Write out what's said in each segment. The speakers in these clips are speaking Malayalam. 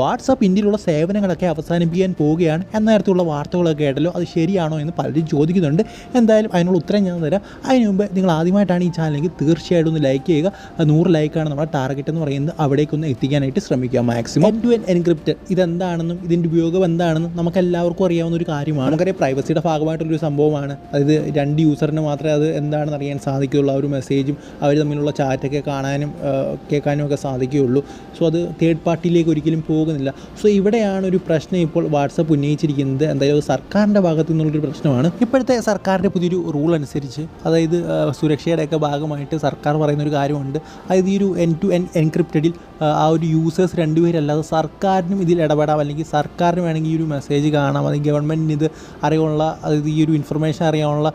വാട്സപ്പ് ഇന്ത്യയിലുള്ള സേവനങ്ങളൊക്കെ അവസാനിപ്പിക്കാൻ പോവുകയാണ്. എന്ന തരത്തിലുള്ള വാർത്തകളൊക്കെ കേട്ടല്ലോ. അത് ശരിയാണോ എന്ന് പലരും ചോദിക്കുന്നുണ്ട്. എന്തായാലും അതിനുള്ള ഉത്തരം ഞാൻ തരാം. അതിന് മുമ്പ് നിങ്ങൾ ആദ്യമായിട്ടാണ് ഈ ചാനലെങ്കിൽ തീർച്ചയായിട്ടും ഒന്ന് ലൈക്ക് ചെയ്യുക. നൂറ് ലൈക്കാണ് നമ്മുടെ ടാർഗറ്റ് എന്ന് പറയുന്നത്. അവിടേക്കൊന്ന് എത്തിക്കാനായിട്ട് ശ്രമിക്കുക maximum end to end encrypt ഇതെന്താണെന്നും ഇതിന്റെ ഉപയോഗം എന്താണെന്നും നമുക്ക് എല്ലാവർക്കും അറിയാവുന്ന ഒരു കാര്യമാണ്. നമുക്കറിയാം പ്രൈവസിയുടെ ഭാഗമായിട്ടുള്ളൊരു സംഭവമാണ്. അതായത് രണ്ട് യൂസറിന് മാത്രമേ അത് എന്താണെന്ന് അറിയാൻ സാധിക്കുകയുള്ളൂ. ആ ഒരു മെസ്സേജും അവർ തമ്മിലുള്ള ചാറ്റൊക്കെ കാണാനും കേൾക്കാനും ഒക്കെ സാധിക്കുകയുള്ളൂ. സോ അത് തേർഡ് പാർട്ടിയിലേക്ക് ഒരിക്കലും പോകുന്നില്ല. സോ ഇവിടെയാണ് ഒരു പ്രശ്നം ഇപ്പോൾ വാട്സപ്പ് ഉന്നയിച്ചിരിക്കുന്നത്. എന്തായാലും സർക്കാരിന്റെ ഭാഗത്തു നിന്നുള്ളൊരു പ്രശ്നമാണ്. ഇപ്പോഴത്തെ സർക്കാരിന്റെ പുതിയൊരു റൂൾ അനുസരിച്ച് അതായത് സുരക്ഷയുടെയൊക്കെ ഭാഗമായിട്ട് സർക്കാർ പറയുന്ന ഒരു കാര്യമുണ്ട്. അതായത് ഈ ഒരു എൻ ടു എൻ എൻക്രിപ്റ്റഡിൽ ആ ഒരു യൂസേഴ്സ് രണ്ടുപേരല്ലാതെ സർക്കാരിനും ഇതിൽ ഇടപെടാം. അല്ലെങ്കിൽ സർക്കാരിന് വേണമെങ്കിൽ ഈ ഒരു മെസ്സേജ് കാണാം. അല്ലെങ്കിൽ ഗവൺമെന്റിന് ഇത് അറിയാനുള്ള അതായത് ഈ ഒരു ഇൻഫർമേഷൻ അറിയാനുള്ള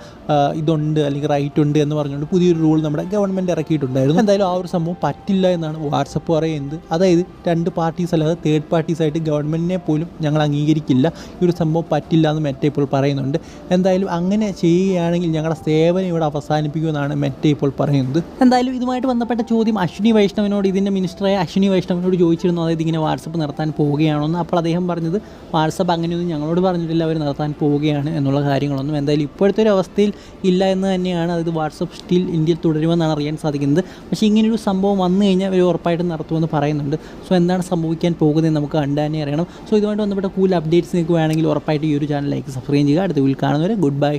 ഇതുണ്ട്. അല്ലെങ്കിൽ റൈറ്റ് ഉണ്ട് എന്ന് പറഞ്ഞുകൊണ്ട് പുതിയൊരു റൂൾ നമ്മുടെ ഗവൺമെന്റ് ഇറക്കിയിട്ടുണ്ടായിരുന്നു. എന്തായാലും ആ ഒരു സംഭവം പറ്റില്ല എന്നാണ് വാട്സപ്പ് പറയുന്നത്. അതായത് രണ്ട് പാർട്ടീസ് അല്ലാതെ തേർഡ് പാർട്ടീസ് ആയിട്ട് ഗവൺമെന്റിനെ പോലും ഞങ്ങൾ അംഗീകരിക്കില്ല. ഈ ഒരു സംഭവം പറ്റില്ല എന്ന് മെറ്റ ഇപ്പോൾ പറയുന്നുണ്ട്. എന്തായാലും അങ്ങനെ ചെയ്യുകയാണെങ്കിൽ ഞങ്ങളുടെ സേവനം ഇവിടെ അവസാനിപ്പിക്കുമെന്നാണ് മെറ്റ ഇപ്പോൾ പറയുന്നത്. എന്തായാലും ഇതുമായിട്ട് ബന്ധപ്പെട്ട ചോദ്യം അശ്വിനി വൈഷ്ണവിനോട് ഇതിന്റെ മിനിസ്റ്ററായ അശ്വിനി വൈഷ്ണവിനോട് ചോദിച്ചിരുന്നു അതായത് ഇങ്ങനെ വാട്സപ്പ് നിർത്താൻ പോവുകയാണോ എന്ന് അപ്പോൾ അദ്ദേഹം പറഞ്ഞത് വാട്സപ്പ് അങ്ങനെയൊന്നും ഞങ്ങളോട് പറഞ്ഞിട്ടില്ല അവർ നിർത്താൻ പോവുകയാണ് എന്നുള്ള കാര്യങ്ങളൊന്നും എന്തായാലും ഇപ്പോഴത്തെ ഒരു അവസ്ഥയിൽ ഇല്ല എന്ന് തന്നെയാണ് അതായത് വാട്സപ്പ് സ്റ്റിൽ ഇന്ത്യയിൽ തുടരുമെന്നാണ് അറിയാൻ സാധിക്കുന്നത്. പക്ഷേ ഇങ്ങനൊരു സംഭവം വന്നു കഴിഞ്ഞാൽ അവർ ഉറപ്പായിട്ടും നടത്തുമെന്ന് പറയുന്നുണ്ട്. സോ എന്താണ് സംഭവിക്കാൻ പോകുന്നത് നമുക്ക് കണ്ടു തന്നെ അറിയണം. സോ ഇതുമായിട്ട് ബന്ധപ്പെട്ട കൂടുതൽ അപ്ഡേറ്റ്സ് നിങ്ങൾക്ക് വേണമെങ്കിൽ ഉറപ്പായിട്ട് ഈ ഒരു ചാനൽ ലൈക്ക് സബ്സ്ക്രൈബ് ചെയ്യുക. അടുത്ത വീട്ടിൽ കാണുന്നവരെ ഗുഡ് ബൈ.